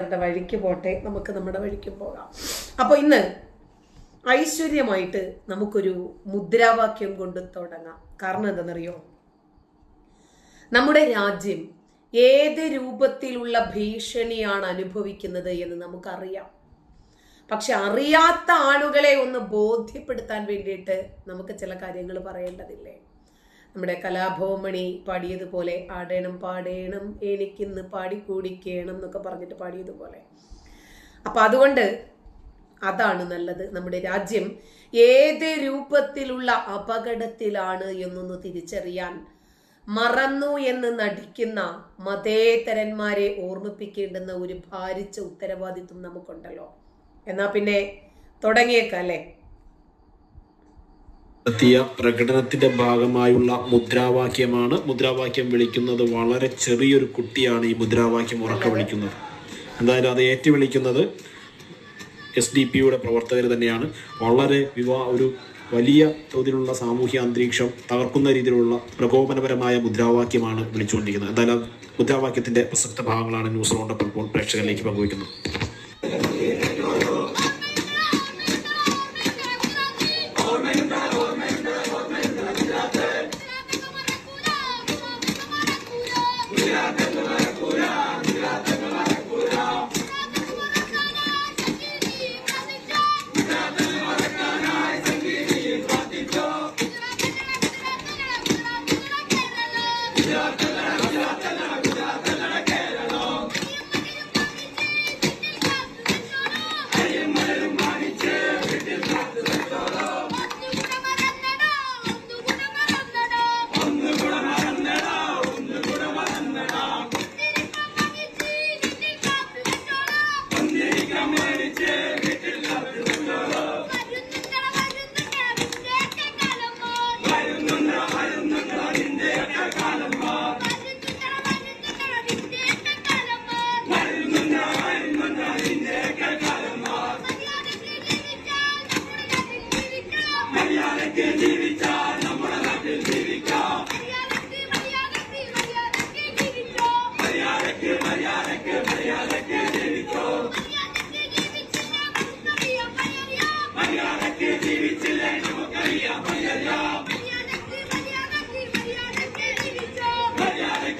അവരുടെ വഴിക്ക് പോട്ടെ നമുക്ക് നമ്മുടെ വഴിക്ക് പോകാം. അപ്പോൾ ഇന്ന് ഐശ്വര്യമായിട്ട് നമുക്കൊരു മുദ്രാവാക്യം കൊണ്ട് തുടങ്ങാം. കാരണം എന്താണെന്നറിയോ? നമ്മുടെ രാജ്യം ഏത് രൂപത്തിലുള്ള ഭീഷണിയാണ് അനുഭവിക്കുന്നത് എന്ന് നമുക്കറിയാം. പക്ഷെ അറിയാത്ത ആളുകളെ ഒന്ന് ബോധ്യപ്പെടുത്താൻ വേണ്ടിയിട്ട് നമുക്ക് ചില കാര്യങ്ങൾ പറയേണ്ടതില്ലേ? നമ്മുടെ കലാഭവമണി പാടിയതുപോലെ ആടേണം പാടേണം എനിക്കിന്ന് പാടിക്കൂടിക്കേണം എന്നൊക്കെ പറഞ്ഞിട്ട് പാടിയതുപോലെ. അപ്പം അതുകൊണ്ട് അതാണ് നല്ലത്. നമ്മുടെ രാജ്യം ഏത് രൂപത്തിലുള്ള അപകടത്തിലാണ് എന്നൊന്ന് തിരിച്ചറിയാൻ മറന്നു എന്ന് നടിക്കുന്ന മതേതരന്മാരെ ഓർമ്മിപ്പിക്കേണ്ടുന്ന ഒരു ഭാരിച്ച ഉത്തരവാദിത്വം നമുക്കുണ്ടല്ലോ. എന്നാൽ പിന്നെ തുടങ്ങിയേക്കല്ലേ നടത്തിയ പ്രകടനത്തിന്റെ ഭാഗമായുള്ള മുദ്രാവാക്യമാണ്. മുദ്രാവാക്യം വിളിക്കുന്നത് വളരെ ചെറിയൊരു കുട്ടിയാണ് ഈ മുദ്രാവാക്യം ഉറക്കെ വിളിക്കുന്നത്. എന്തായാലും അത് ഏറ്റു വിളിക്കുന്നത് എസ് ഡി പിയുടെ പ്രവർത്തകർ തന്നെയാണ്. വളരെ വിവാ ഒരു വലിയ തോതിലുള്ള സാമൂഹ്യ അന്തരീക്ഷം തകർക്കുന്ന രീതിയിലുള്ള പ്രകോപനപരമായ മുദ്രാവാക്യമാണ് വിളിച്ചുകൊണ്ടിരിക്കുന്നത്. എന്തായാലും മുദ്രാവാക്യത്തിന്റെ പ്രസക്ത ഭാഗങ്ങളാണ് ന്യൂസ് റൗണ്ടപ്പ് ഇപ്പോൾ പ്രേക്ഷകരിലേക്ക് പങ്കുവയ്ക്കുന്നത്.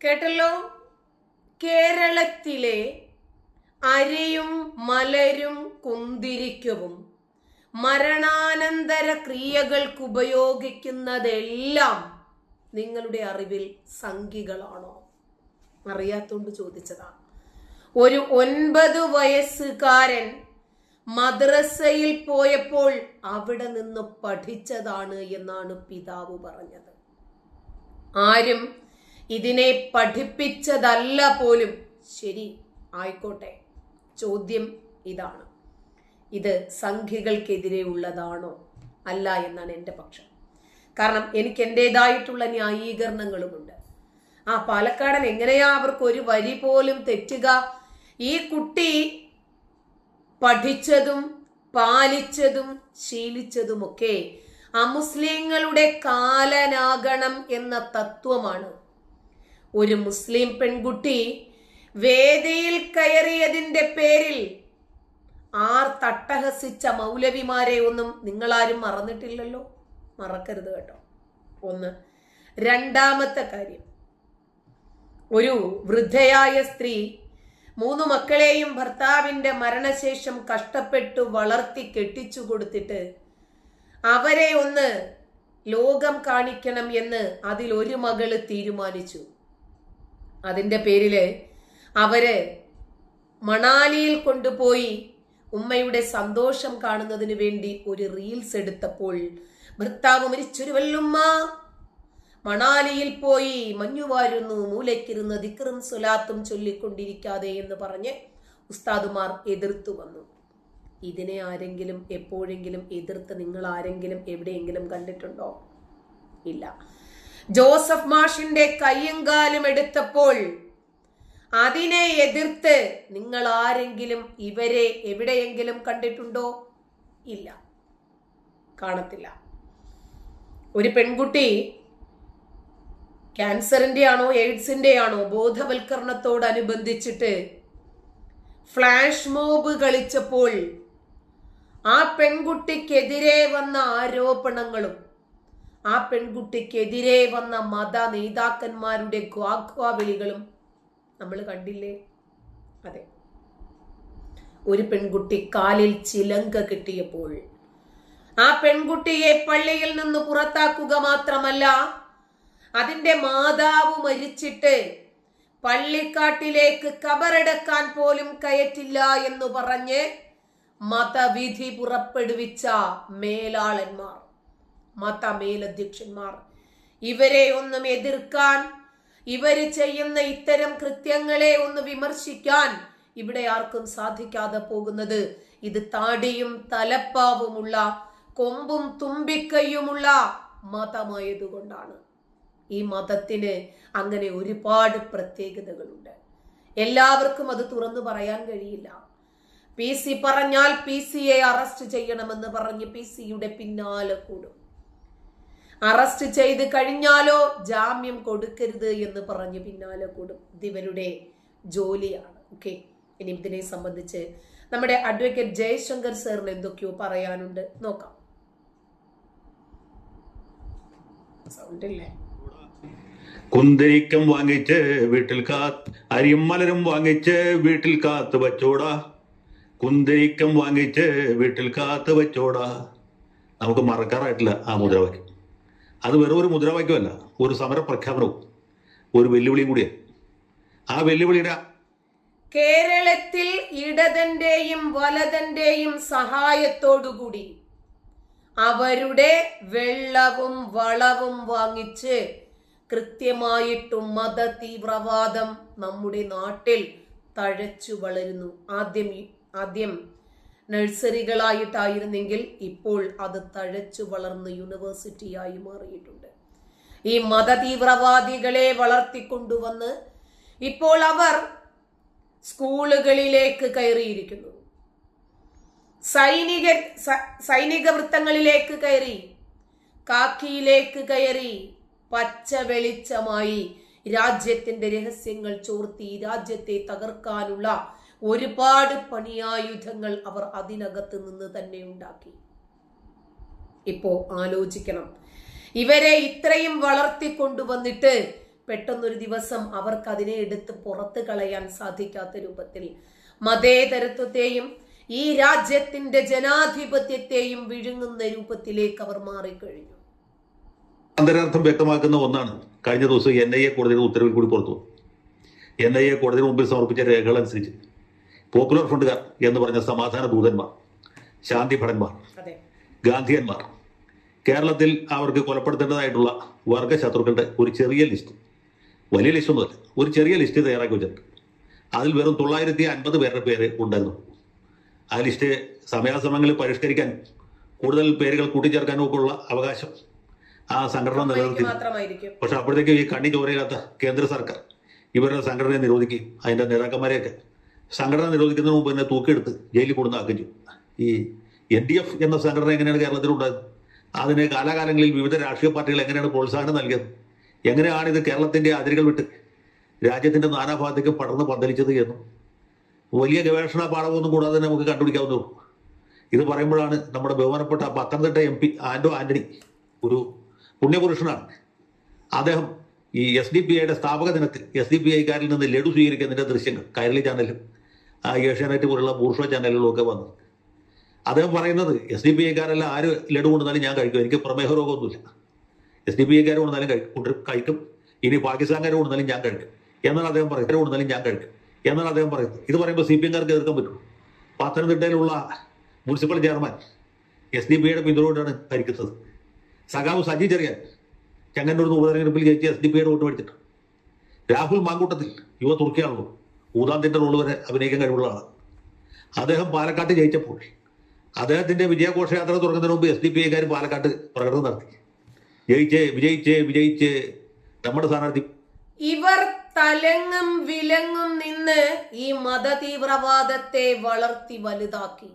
കേട്ടല്ലോ കേരളത്തിലെ അരിയും മലരും കുന്തിരിക്കവും മരണാനന്തര ക്രിയകൾക്ക് ഉപയോഗിക്കുന്നതെല്ലാം നിങ്ങളുടെ അറിവിൽ സംഖികളാണോ? അറിയാത്തോണ്ട് ചോദിച്ചതാണ് ഒരു ഒൻപത് വയസ്സുകാരൻ മദ്രസയിൽ പോയപ്പോൾ അവിടെ നിന്ന് പഠിച്ചതാണ് എന്നാണ് പിതാവ് പറഞ്ഞത്. ആരും ഇതിനെ പഠിപ്പിച്ചതല്ല പോലും. ശരി ആയിക്കോട്ടെ. ചോദ്യം ഇതാണ്. ഇത് സംഖ്യകൾക്കെതിരെ ഉള്ളതാണോ അല്ല എന്നാണ് എന്റെ പക്ഷം. കാരണം എനിക്ക് എന്റെതായിട്ടുള്ള ന്യായീകരണങ്ങളുമുണ്ട്. ആ പാലക്കാടൻ എങ്ങനെയാ അവർക്ക് ഒരു വരി പോലും തെറ്റുക? ഈ കുട്ടി പഠിച്ചതും പാലിച്ചതും ശീലിച്ചതുമൊക്കെ അമുസ്ലിങ്ങളുടെ കാലനാകണം എന്ന തത്വമാണ്. ഒരു മുസ്ലിം പെൺകുട്ടി വേദിയിൽ കയറിയതിന്റെ പേരിൽ ആർ തട്ടഹസിച്ച മൗലവിമാരെ ഒന്നും നിങ്ങളാരും മറന്നിട്ടില്ലല്ലോ? മറക്കരുത് കേട്ടോ. ഒന്ന് രണ്ടാമത്തെ കാര്യം. ഒരു വൃദ്ധയായ സ്ത്രീ മൂന്ന് മക്കളെയും ഭർത്താവിന്റെ മരണശേഷം കഷ്ടപ്പെട്ട് വളർത്തി കെട്ടിച്ചു കൊടുത്തിട്ട് അവരെ ഒന്ന് ലോകം കാണിക്കണം എന്ന് അതിൽ ഒരു മകൾ തീരുമാനിച്ചു. അതിന്റെ പേരിൽ അവർ മണാലിയിൽ കൊണ്ടുപോയി ഉമ്മയുടെ സന്തോഷം കാണുന്നതിന് വേണ്ടി ഒരു റീൽസ് എടുത്തപ്പോൾ ഭർത്താവ് മരിച്ചൊരു വല്ലുമ്മ മണാലിയിൽ പോയി മഞ്ഞുവാരുന്നു മൂലയ്ക്കിരുന്ന് ദിക്കറും സുലാത്തും ചൊല്ലിക്കൊണ്ടിരിക്കാതെ എന്ന് പറഞ്ഞ് ഉസ്താദുമാർ എതിർത്തു വന്നു. ഇതിനെ ആരെങ്കിലും എപ്പോഴെങ്കിലും എതിർത്ത് നിങ്ങൾ ആരെങ്കിലും എവിടെയെങ്കിലും കണ്ടിട്ടുണ്ടോ? ഇല്ല. ജോസഫ് മാഷിന്റെ കയ്യും കാലും എടുത്തപ്പോൾ അതിനെ എതിർത്ത് നിങ്ങൾ ആരെങ്കിലും ഇവരെ എവിടെയെങ്കിലും കണ്ടിട്ടുണ്ടോ? ഇല്ല. കാണത്തില്ല. ഒരു പെൺകുട്ടി ക്യാൻസറിന്റെ ആണോ എയ്ഡ്സിന്റെ ആണോ ബോധവൽക്കരണത്തോടനുബന്ധിച്ചിട്ട് ഫ്ലാഷ് മോബ് കളിച്ചപ്പോൾ ആ പെൺകുട്ടിക്കെതിരെ വന്ന ആരോപണങ്ങളും ആ പെൺകുട്ടിക്കെതിരെ വന്ന മത നേതാക്കന്മാരുടെ ഗ്വാഗ്വാവിളികളും നമ്മൾ കണ്ടില്ലേ? അതെ. ഒരു പെൺകുട്ടി കാലിൽ ചിലങ്ക കിട്ടിയപ്പോൾ ആ പെൺകുട്ടിയെ പള്ളിയിൽ നിന്ന് പുറത്താക്കുക മാത്രമല്ല അതിന്റെ മാതാവ് മരിച്ചിട്ട് പള്ളിക്കാട്ടിലേക്ക് കബറടക്കാൻ പോലും കയറ്റില്ല എന്ന് പറഞ്ഞ് മതവിധി പുറപ്പെടുവിച്ച മേലാളന്മാർ മതമേലധ്യക്ഷന്മാർ. ഇവരെ ഒന്നും എതിർക്കാൻ ഇവർ ചെയ്യുന്ന ഇത്തരം കൃത്യങ്ങളെ ഒന്ന് വിമർശിക്കാൻ ഇവിടെ ആർക്കും സാധിക്കാതെ പോകുന്നത്. ഇത് താടിയും തലപ്പാവുമുള്ള കൊമ്പും തുമ്പിക്കൈയുമുള്ള മതമായതുകൊണ്ടാണ്. ഈ മതത്തിന് അങ്ങനെ ഒരുപാട് പ്രത്യേകതകളുണ്ട്. എല്ലാവർക്കും അത് തുറന്നു പറയാൻ കഴിയില്ല. പി സി പറഞ്ഞാൽ പി സിയെ അറസ്റ്റ് ചെയ്യണമെന്ന് പറഞ്ഞ് പി സിയുടെ പിന്നാലെ കൂടും. അറസ്റ്റ് ചെയ്ത് കഴിഞ്ഞാലോ ജാമ്യം കൊടുക്കരുത് എന്ന് പറഞ്ഞ് പിന്നാലെ കൂടും ഇതിവരുടെ ജോലിയാണ്. ഓക്കെ ഇനി ഇതിനെ സംബന്ധിച്ച് നമ്മുടെ അഡ്വക്കേറ്റ് ജയശങ്കർ സാറിന് എന്തൊക്കെയോ പറയാനുണ്ട്. നോക്കാം. കുന്തിരിക്കം വാങ്ങിച്ച് വീട്ടിൽ കാത്ത് അരിയും മലരും വാങ്ങിച്ച് വീട്ടിൽ കാത്ത് വച്ചോടാ. കുന്തിരിക്കം വാങ്ങിച്ച് വീട്ടിൽ കാത്ത് വച്ചോടാ. നമുക്ക് മറക്കാറായിട്ടില്ല ആ മുദ്രാവാക്യം. അത് വെറും ഒരു മുദ്രാവാക്യമല്ല ഒരു സമര പ്രഖ്യാപനവും ഒരു വെല്ലുവിളിയും കൂടിയാണ് ആ വെല്ലുവിളിയുടെ കേരളത്തിൽ ഇടതന്റെയും വലതന്റെയും സഹായത്തോടുകൂടി അവരുടെ വെള്ളവും വളവും വാങ്ങിച്ച് കൃത്യമായിട്ടും മത തീവ്രവാദം നമ്മുടെ നാട്ടിൽ തഴച്ചു വളരുന്നു. ആദ്യം ആദ്യം നഴ്സറികളായിട്ടായിരുന്നെങ്കിൽ ഇപ്പോൾ അത് തഴച്ചു വളർന്ന് യൂണിവേഴ്സിറ്റിയായി മാറിയിട്ടുണ്ട്. ഈ മത തീവ്രവാദികളെ വളർത്തിക്കൊണ്ടുവന്ന് ഇപ്പോൾ അവർ സ്കൂളുകളിലേക്ക് കയറിയിരിക്കുന്നു. സൈനിക സൈനിക വൃത്തങ്ങളിലേക്ക് കയറി കാക്കിയിലേക്ക് കയറി പച്ച വെളിച്ചമായി രാജ്യത്തിന്റെ രഹസ്യങ്ങൾ ചോർത്തി രാജ്യത്തെ തകർക്കാനുള്ള ഒരുപാട് പണിയായുധങ്ങൾ അവർ അതിനകത്ത് നിന്ന് തന്നെ ഉണ്ടാക്കി. ഇപ്പോ ആലോചിക്കണം. ഇവരെ ഇത്രയും വളർത്തി കൊണ്ടുവന്നിട്ട് പെട്ടെന്നൊരു ദിവസം അവർക്ക് അതിനെ എടുത്ത് പുറത്ത് കളയാൻ സാധിക്കാത്ത രൂപത്തിൽ മതേതരത്വത്തെയും ഈ രാജ്യത്തിന്റെ ജനാധിപത്യത്തെയും വിഴുങ്ങുന്ന രൂപത്തിലേക്ക് അവർ മാറിക്കഴിഞ്ഞു. അന്തരാർത്ഥം വ്യക്തമാക്കുന്ന ഒന്നാണ്. കഴിഞ്ഞ ദിവസം എൻ ഐ എ കോടതിയുടെ ഉത്തരവിൽ കൂടി പുറത്തു എൻ ഐ എ കോടതിയുടെ മുമ്പിൽ സമർപ്പിച്ച രേഖകൾ അനുസരിച്ച് പോപ്പുലർ ഫ്രണ്ടുകാർ എന്ന് പറഞ്ഞ സമാധാന ദൂതന്മാർ ശാന്തി ഭടന്മാർ ഗാന്ധിയന്മാർ. കേരളത്തിൽ അവർക്ക് കൊലപ്പെടുത്തേണ്ടതായിട്ടുള്ള വർഗശത്രുക്കളുടെ ഒരു ചെറിയ ലിസ്റ്റ് വലിയ ലിസ്റ്റ് ഒന്നുമല്ല ഒരു ചെറിയ ലിസ്റ്റ് തയ്യാറാക്കി വെച്ചിട്ടുണ്ട്. അതിൽ വെറും തൊള്ളായിരത്തി അൻപത് പേരുടെ പേര് ഉണ്ടായിരുന്നു. ആ ലിസ്റ്റ് സമയാസമയങ്ങളിൽ പരിഷ്കരിക്കാൻ കൂടുതൽ പേരുകൾ കൂട്ടിച്ചേർക്കാനും ഒക്കെ ഉള്ള അവകാശം ആ സംഘടന നിലനിർത്തി. പക്ഷെ അപ്പോഴത്തേക്കും ഈ കണ്ണി ചോരയില്ലാത്ത കേന്ദ്ര സർക്കാർ ഇവരുടെ സംഘടനയെ നിരോധിക്കുകയും അതിന്റെ നേതാക്കന്മാരെയൊക്കെ സംഘടന നിരോധിക്കുന്നതിന് മുമ്പ് തന്നെ തൂക്കിയെടുത്ത് ജയിലിൽ കൊടുന്നാക്കുകയും ചെയ്തു. ഈ എൻ ഡി എഫ് എന്ന സംഘടന എങ്ങനെയാണ് കേരളത്തിലുണ്ടായത് അതിന് കാലാകാലങ്ങളിൽ വിവിധ രാഷ്ട്രീയ പാർട്ടികൾ എങ്ങനെയാണ് പ്രോത്സാഹനം നൽകിയത്? എങ്ങനെയാണ് ഇത് കേരളത്തിന്റെ അതിരുകൾ വിട്ട് രാജ്യത്തിന്റെ നാനാഭാഗത്തേക്ക് പടർന്ന് പന്തലിച്ചത് എന്നും വലിയ ഗവേഷണ പാഠമൊന്നും കൂടാതെ നമുക്ക് കണ്ടുപിടിക്കാവുന്നേ ഇത് പറയുമ്പോഴാണ് നമ്മുടെ ബഹുമാനപ്പെട്ട പത്തനംതിട്ട എം പി ആന്റോ ആന്റണി ഒരു പുണ്യപുരുഷനാണ്. അദ്ദേഹം ഈ എസ് ഡി പി ഐയുടെ സ്ഥാപക ദിനത്തിൽ എസ് ഡി പി ഐക്കാരിൽ നിന്ന് ലഡു സ്വീകരിക്കുന്നതിന്റെ ദൃശ്യങ്ങൾ കൈരളി ചാനലും ആ, ഏഷ്യാനെറ്റ് പോലുള്ള ബൂർഷ ചാനലുകളൊക്കെ വന്നു. അദ്ദേഹം പറയുന്നത് എസ് ഡി പി ഐക്കാരെല്ലാം ആര് ലഡു കൊണ്ടുവന്നാലും ഞാൻ കഴിക്കും. എനിക്ക് പ്രമേഹ രോഗമൊന്നുമില്ല. എസ് ഡി പി ഐക്കാർ കൊണ്ടുവന്നാലും കഴിക്കും. കഴിക്കും. ഇനി പാകിസ്ഥാൻകാർ കൊണ്ടുവന്നാലും ഞാൻ കഴിക്കും. എന്നാണ് അദ്ദേഹം പറയുന്നത്. കൊണ്ടുവന്നാലും ഞാൻ കഴിക്കും. എന്നാണ് അദ്ദേഹം പറയുന്നത്. ഇത് പറയുമ്പോൾ സി പി എംകാർക്ക് എതിർക്കാൻ പറ്റും പത്തനംതിട്ടയിലുള്ള municipal chairman S D P ഐയുടെ പിന്തുണയോടാണ് ഭരിക്കുന്നത്. സഖാവ് സജി ചെറിയാൻ ചെങ്ങന്നൂർ ഉപതെരഞ്ഞെടുപ്പിൽ ജയിച്ച് എസ് ഡി പി ഐയുടെ വോട്ട് മേടിച്ചിട്ട് രാഹുൽ മാങ്കൂട്ടത്തിൽ യുവ തുർക്കിയാണല്ലോ. ഊതാന്തിന്റെ റോൾ വരെ അഭിനയിക്കാൻ കഴിവുള്ളതാണ്. അദ്ദേഹം പാലക്കാട്ട് ജയിച്ചപ്പോൾ അദ്ദേഹത്തിന്റെ വിജയഘോഷയാത്ര തുടങ്ങുന്നതിന് മുമ്പ് എസ് ഡി പി ഐക്കാർ പാലക്കാട്ട് പ്രകടനം നടത്തി. ജയിച്ചേ വിജയിച്ചേ വിജയിച്ചേ നമ്മുടെ സ്ഥാനാർത്ഥി. ഇവർ തലങ്ങും വിലങ്ങും നിന്ന് ഈ മതതീവ്രവാദത്തെ വളർത്തി വലുതാക്കി.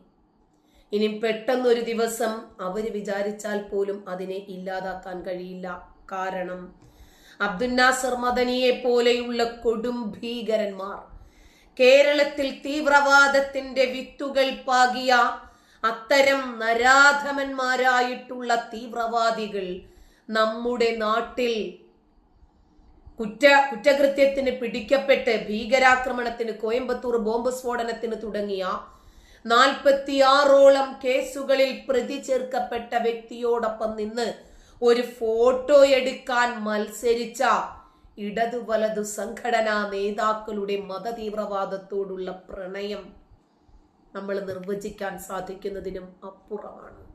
ഇനി പെട്ടെന്നൊരു ദിവസം അവർ വിചാരിച്ചാൽ പോലും അതിനെ ഇല്ലാതാക്കാൻ കഴിയില്ല. കാരണം അബ്ദുൽ നാസർ മദനിയെ പോലെയുള്ള കൊടും ഭീകരന്മാർ. കേരളത്തിൽ തീവ്രവാദത്തിന്റെ വിത്തുകൾ പാകിയ അത്തരം നരാധമന്മാരായിട്ടുള്ള തീവ്രവാദികൾ നമ്മുടെ നാട്ടിൽ കുറ്റ കുറ്റകൃത്യത്തിന് പിടിക്കപ്പെട്ട് ഭീകരാക്രമണത്തിന് കോയമ്പത്തൂർ ബോംബ് സ്ഫോടനത്തിന് തുടങ്ങിയ നാൽപ്പത്തിയാറോളം കേസുകളിൽ പ്രതി ചേർക്കപ്പെട്ട വ്യക്തിയോടൊപ്പം നിന്ന് ഒരു ഫോട്ടോ എടുക്കാൻ മത്സരിച്ച ഇടതു വലതു സംഘടനാ നേതാക്കളുടെ മതതീവ്രവാദത്തോടുള്ള പ്രണയം നമ്മൾ നിർവചിക്കാൻ സാധിക്കുന്നതിനും അപ്പുറമാണ്.